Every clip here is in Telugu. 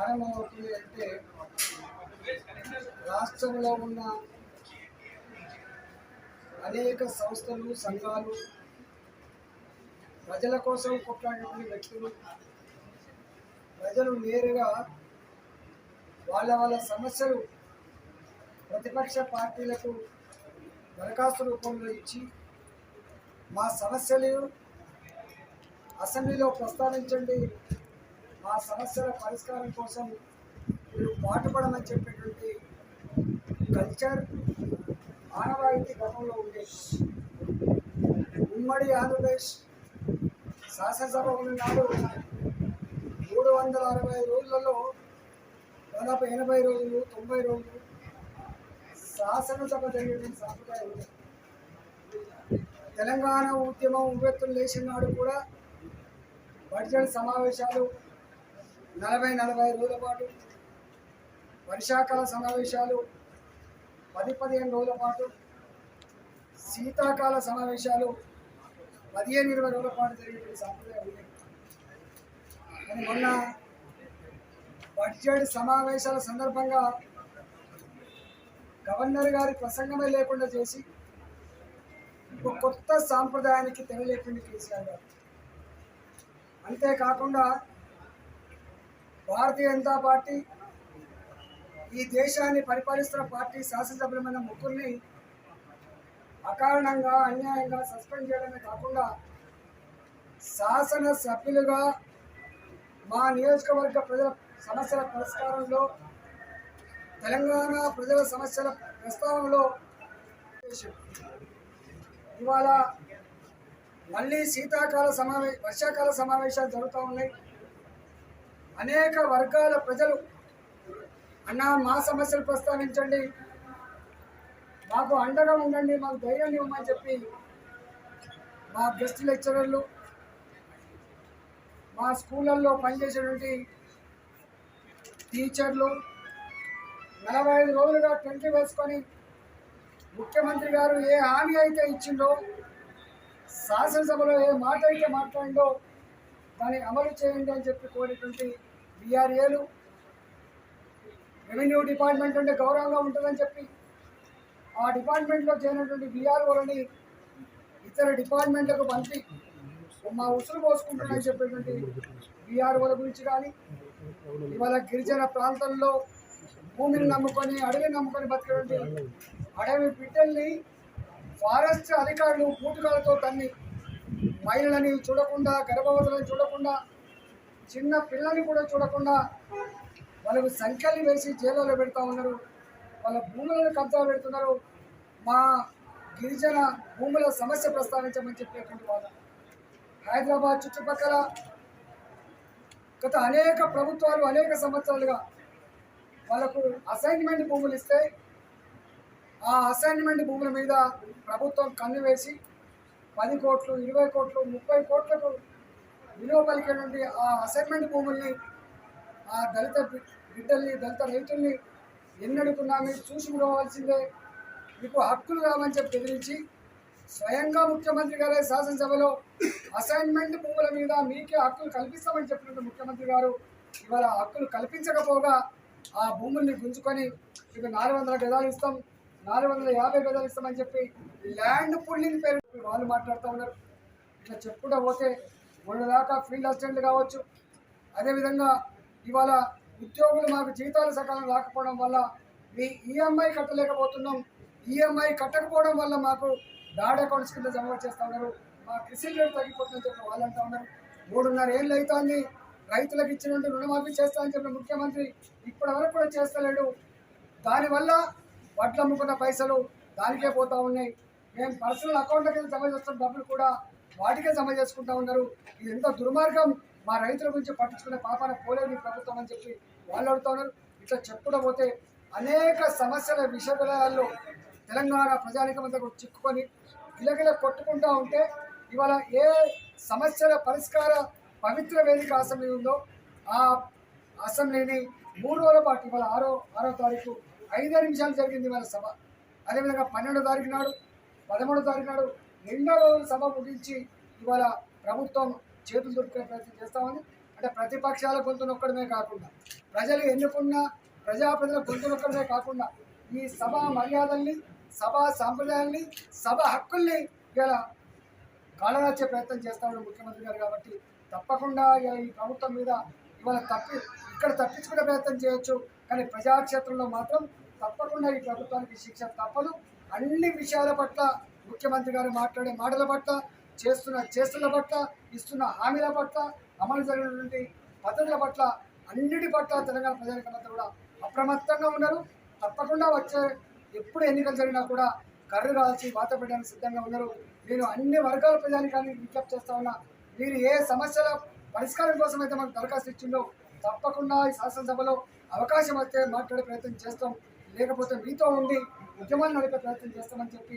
ప్రారంభమవుతుంది అంటే రాష్ట్రంలో ఉన్న అనేక సంస్థలు సంఘాలు ప్రజల కోసం కొట్లాడేటువంటి వ్యక్తులు ప్రజలు నేరుగా వాళ్ళ వాళ్ళ సమస్యలు ప్రతిపక్ష పార్టీలకు దరఖాస్తు రూపంలో ఇచ్చి మా సమస్యలు అసెంబ్లీలో ప్రస్తావించండి ఆ సమస్యల పరిష్కారం కోసం మీరు పాటుపడమని చెప్పేటువంటి కల్చర్ ఆనవాయితీ గతంలో ఉండేది ఉమ్మడి ఆంధ్రప్రదేశ్ శాసనసభ ఉన్నాడు మూడు వందల అరవై రోజులలో దాదాపు ఎనభై రోజులు తొంభై రోజులు శాసనసభ జరిగిన సాంప్రదాయం ఉంది. తెలంగాణ ఉద్యమం ఉవ్వెత్తులు లేచిన నాడు కూడా బడ్జెట్ సమావేశాలు నలభై నలభై రోజుల పాటు వర్షాకాల సమావేశాలు పది పదిహేను రోజుల పాటు శీతాకాల సమావేశాలు పదిహేను ఇరవై రోజుల పాటు జరిగేటువంటి సాంప్రదాయం ఉంది కానీ మొన్న బడ్జెట్ సమావేశాల సందర్భంగా గవర్నర్ గారి ప్రసంగమే లేకుండా చేసి ఒక కొత్త సాంప్రదాయానికి తెరలేకుండా కేసీఆర్ గారు. అంతేకాకుండా భారతీయ జనతా పార్టీ ఈ దేశాన్ని పరిపాలిస్తున్న పార్టీ శాసనసభ్యులమైన ముగ్గురిని అకారణంగా అన్యాయంగా సస్పెండ్ చేయడమే కాకుండా శాసన సభ్యులుగా మా నియోజకవర్గ ప్రజల సమస్యల పరిష్కారంలో తెలంగాణ ప్రజల సమస్యల ప్రస్తావనలో ఇవాళ మళ్ళీ శీతాకాల సమావేశ వర్షాకాల సమావేశాలు జరుగుతూ ఉన్నాయి. అనేక వర్గాల ప్రజలు అన్న మా సమస్యలు ప్రస్తావించండి. మాకు అండగా ఉండండి మాకు ధైర్యాన్ని ఇవ్వమని చెప్పి మా గెస్ట్ లెక్చరర్లు మా స్కూళ్ళల్లో పనిచేసేటువంటి టీచర్లు నలభై ఐదు రోజులుగా ట్వంటీ వేసుకొని ముఖ్యమంత్రి గారు ఏ హామీ అయితే ఇచ్చిందో శాసనసభలో ఏ మాట అయితే మాట్లాడిందో దాన్ని అమలు చేయండి అని చెప్పి కోరేటువంటి బీఆర్ఏలు రెవెన్యూ డిపార్ట్మెంట్ ఉంటే గౌరవంగా ఉంటుందని చెప్పి ఆ డిపార్ట్మెంట్లో చేరినటువంటి బీఆర్ఓలని ఇతర డిపార్ట్మెంట్లకు పంపి మా ఉసులు పోసుకుంటున్నాయని చెప్పేటువంటి బీఆర్ఓల గురించి కానీ ఇవాళ గిరిజన ప్రాంతంలో భూమిని నమ్ముకొని అడవిని నమ్ముకొని బతికేటువంటి అడవి బిడ్డల్ని ఫారెస్ట్ అధికారులు పూటకాలతో తన్ని మహిళలని చూడకుండా గర్భవతులను చూడకుండా చిన్న పిల్లల్ని కూడా చూడకుండా వాళ్ళకు సంఖ్యలు వేసి జైల్లో పెడతా ఉన్నారు. వాళ్ళ భూములను కబ్జా పెడుతున్నారు. మా గిరిజన భూముల సమస్య ప్రస్తావించమని చెప్పేటువంటి వాళ్ళు హైదరాబాద్ చుట్టుపక్కల గత అనేక ప్రభుత్వాలు అనేక సంవత్సరాలుగా వాళ్ళకు అసైన్మెంట్ భూములు ఇస్తే ఆ అసైన్మెంట్ భూముల మీద ప్రభుత్వం కన్ను వేసి పది కోట్లు ఇరవై కోట్లు ముప్పై కోట్లకు విలువ పలికేటువంటి ఆ అసైన్మెంట్ భూముల్ని ఆ దళిత బిడ్డల్ని దళిత రైతుల్ని ఎన్నడుకున్నా మీరు చూసుకోవాల్సిందే మీకు హక్కులు కావని చెప్పి బెదిరించి స్వయంగా ముఖ్యమంత్రి గారే శాసనసభలో అసైన్మెంట్ భూముల మీద మీకే హక్కులు కల్పిస్తామని చెప్పినట్టు ముఖ్యమంత్రి గారు ఇవాళ హక్కులు కల్పించకపోగా ఆ భూముల్ని గుంజుకొని మీకు నాలుగు వందల గదాలు ఇస్తాం నాలుగు వందల యాభై గదాలు ఇస్తామని చెప్పి ల్యాండ్ పుల్లింగ్ పేరు వాళ్ళు మాట్లాడుతూ ఉన్నారు. ఇట్లా చెప్పుకుంటూ పోతే మొన్న దాకా ఫీల్డ్ అసిస్టెంట్లు కావచ్చు. అదేవిధంగా ఇవాళ ఉద్యోగులు మాకు జీతాలు సకాలం రాకపోవడం వల్ల మీ ఈఎంఐ కట్టలేకపోతున్నాం. ఈఎంఐ కట్టకపోవడం వల్ల మాకు డాడ్ అకౌంట్స్ కింద జమ చేస్తా ఉన్నారు. మా కృషి రేటు తగ్గిపోతుందని చెప్పి వాళ్ళు అంటా ఉన్నారు. మూడున్నర ఏళ్ళు అవుతోంది రైతులకు ఇచ్చినట్టు రుణమాఫీ చేస్తా అని చెప్పిన ముఖ్యమంత్రి ఇప్పటి వరకు కూడా చేస్తలేడు. దానివల్ల వడ్లు అమ్ముకున్న పైసలు దానికే పోతా ఉన్నాయి. మేము పర్సనల్ అకౌంట్ల కింద జమ చేస్తున్న డబ్బులు కూడా వాటికే జమ చేసుకుంటా ఉన్నారు. ఇది ఎంత దుర్మార్గం. మా రైతుల గురించి పట్టించుకునే పాపాన పోలేదు ఈ ప్రభుత్వం అని చెప్పి వాళ్ళు అడుగుతా ఉన్నారు. ఇట్లా చెప్పకపోతే పోతే అనేక సమస్యల విషయాల్లో తెలంగాణ ప్రజానికమంతా కూడా చిక్కుకొని గిలగిల కొట్టుకుంటా ఉంటే ఇవాళ ఏ సమస్యల పరిష్కార పవిత్ర వేదిక అసెంబ్లీ ఉందో ఆ అసెంబ్లీని మూడు రోజుల పాటు ఇవాళ ఆరో ఆరో తారీఖు ఐదో నిమిషాలు జరిగింది ఇవాళ సభ. అదేవిధంగా పన్నెండో తారీఖు నాడు పదమూడో తారీఖు నాడు రెండో రోజు సభ ముగించి ఇవాళ ప్రభుత్వం చేతులు దొరికే ప్రయత్నం చేస్తామని అంటే ప్రతిపక్షాల గొంతు నొక్కడమే కాకుండా ప్రజలు ఎన్నుకున్న ప్రజాప్రతినిధుల గొంతు నొక్కడమే కాకుండా ఈ సభ మర్యాదల్ని సభా సాంప్రదాయాల్ని సభ హక్కుల్ని ఇలా కాలరాచే ప్రయత్నం చేస్తామని ముఖ్యమంత్రి గారు కాబట్టి తప్పకుండా ఈ ప్రభుత్వం మీద ఇవాళ తప్పి ఇక్కడ తప్పించుకునే ప్రయత్నం చేయొచ్చు. కానీ ప్రజాక్షేత్రంలో మాత్రం తప్పకుండా ఈ ప్రభుత్వానికి శిక్ష తప్పదు. అన్ని విషయాల పట్ల ముఖ్యమంత్రి గారు మాట్లాడే మాటల పట్ల చేస్తున్న చేస్తుల పట్ల ఇస్తున్న హామీల పట్ల అమలు జరిగినటువంటి పద్ధతుల పట్ల అన్నిటి పట్ల తెలంగాణ ప్రజానికంతా కూడా అప్రమత్తంగా ఉన్నారు. తప్పకుండా వచ్చే ఎప్పుడు ఎన్నికలు జరిగినా కూడా కర్రు కాల్చి వాత పెట్టడానికి సిద్ధంగా ఉన్నారు. నేను అన్ని వర్గాల ప్రజానికాన్ని విజ్ఞప్తి చేస్తా ఉన్నా మీరు ఏ సమస్యల పరిష్కారం కోసం అయితే మాకు దరఖాస్తు ఇచ్చిందో తప్పకుండా ఈ శాసనసభలో అవకాశం వస్తే మాట్లాడే ప్రయత్నం చేస్తాం. లేకపోతే మీతో ఉండి ఉద్యమాన్ని నడిపే ప్రయత్నం చేస్తామని చెప్పి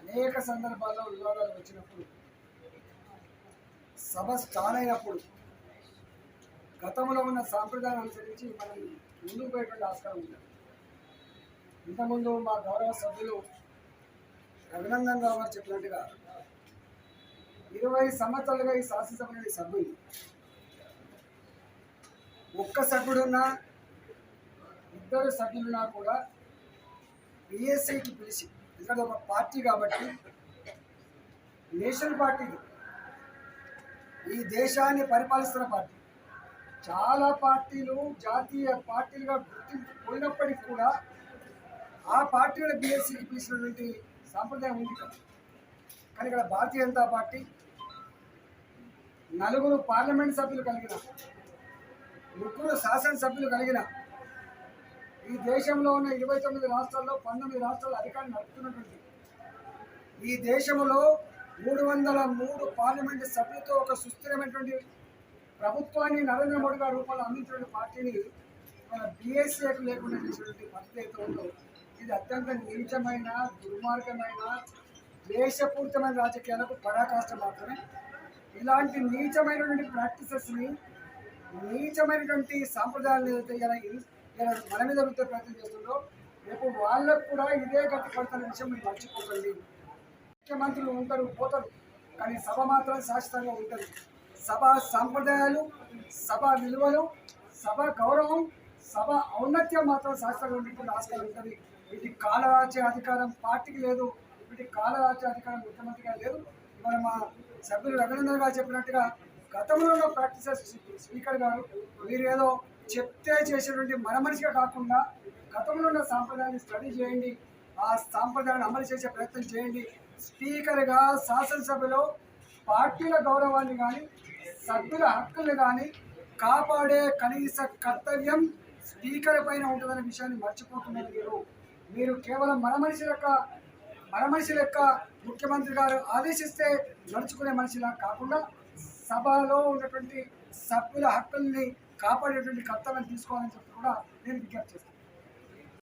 అనేక సందర్భాల్లో వివాదాలు వచ్చినప్పుడు సభ స్టాన్ అయినప్పుడు గతంలో ఉన్న సాంప్రదాయం అనుసరించి మనం ముందుకు పోయేటువంటి ఆస్కారం ఉంది. ఇంతకుముందు మా గౌరవ సభ్యులు రఘునందన్ రావు గారు చెప్పినట్టుగా ఇరవై సంవత్సరాలుగా ఈ శాసనసభ సభ్యులు. ఒక్క సభ్యుడున్నా ఇద్దరు సభ్యులున్నా కూడా బిఎస్సికి పిలిచి ఇక్కడ ఒక పార్టీ కాబట్టి నేషనల్ పార్టీ ఈ దేశాన్ని పరిపాలిస్తున్న పార్టీ. చాలా పార్టీలు జాతీయ పార్టీలుగా గుర్తింపు పోయినప్పటికీ కూడా ఆ పార్టీల బీఎస్సీకి పిలిచినటువంటి సాంప్రదాయం ఉంది కదా కానీ ఇక్కడ భారతీయ జనతా పార్టీ నలుగురు పార్లమెంట్ సభ్యులు కలిగిన ముగ్గురు శాసనసభ్యులు కలిగిన ఈ దేశంలో ఉన్న ఇరవై తొమ్మిది రాష్ట్రాల్లో పంతొమ్మిది రాష్ట్రాల అధికారులు నడుపుతున్నటువంటి ఈ దేశంలో మూడు వందల మూడు పార్లమెంటు సభ్యులతో ఒక సుస్థిరమైనటువంటి ప్రభుత్వాన్ని నరేంద్ర మోడీ గారి రూపంలో అందించిన పార్టీని మన బిఎస్ఏకు లేకుండా చేసినటువంటి పద్ధతి ఉందో ఇది అత్యంత నీచమైన దుర్మార్గమైన దేశపూరితమైన రాజకీయాలకు పరాకాష్ట మాత్రమే. ఇలాంటి నీచమైనటువంటి ప్రాక్టీసెస్ని నీచమైనటువంటి సాంప్రదాయాలు ఏదైతే ఇలా ఇల్- మన మీద రుద్దే ప్రయత్నం చేస్తుందో రేపు వాళ్ళకు కూడా ఇదే గట్టి విషయం మీరు మర్చిపోకండి. ముఖ్యమంత్రులు ఉంటారు పోతారు. కానీ సభ మాత్రం శాశ్వతంగా ఉంటుంది. సభ సాంప్రదాయాలు సభ విలువలు సభ గౌరవం సభ ఔన్నత్యం మాత్రం శాశ్వతంగా ఉండేటువంటి ఆస్కారం ఉంటుంది. వీటి కాలరాచే అధికారం పార్టీకి లేదు. వీటి కాలరాచే అధికారం ముఖ్యమంత్రిగా లేదు. మన మా సభ్యులు రఘునందన్ గారు చెప్పినట్టుగా గతంలో ప్రాక్టీసెస్ స్పీకర్ గారు వీరేదో చెప్తే చేసేటువంటి మన మనిషిగా కాకుండా గతంలో ఉన్న సాంప్రదాయాన్ని స్టడీ చేయండి ఆ సాంప్రదాయాన్ని అమలు చేసే ప్రయత్నం చేయండి. స్పీకర్గా శాసనసభలో పార్టీల గౌరవాన్ని కానీ సభ్యుల హక్కుల్ని కానీ కాపాడే కనీస కర్తవ్యం స్పీకర్ పైన ఉంటుందనే విషయాన్ని మర్చిపోతున్నారు మీరు. మీరు కేవలం మన మనిషి లెక్క మన మనిషి లెక్క ముఖ్యమంత్రి గారు ఆదేశిస్తే నడుచుకునే మనిషిలా కాకుండా సభలో ఉన్నటువంటి సభ్యుల హక్కుల్ని కాపాడేటువంటి కర్తవ్యం తీసుకోవాలని చెప్పి కూడా నేను విజ్ఞప్తి చేస్తాను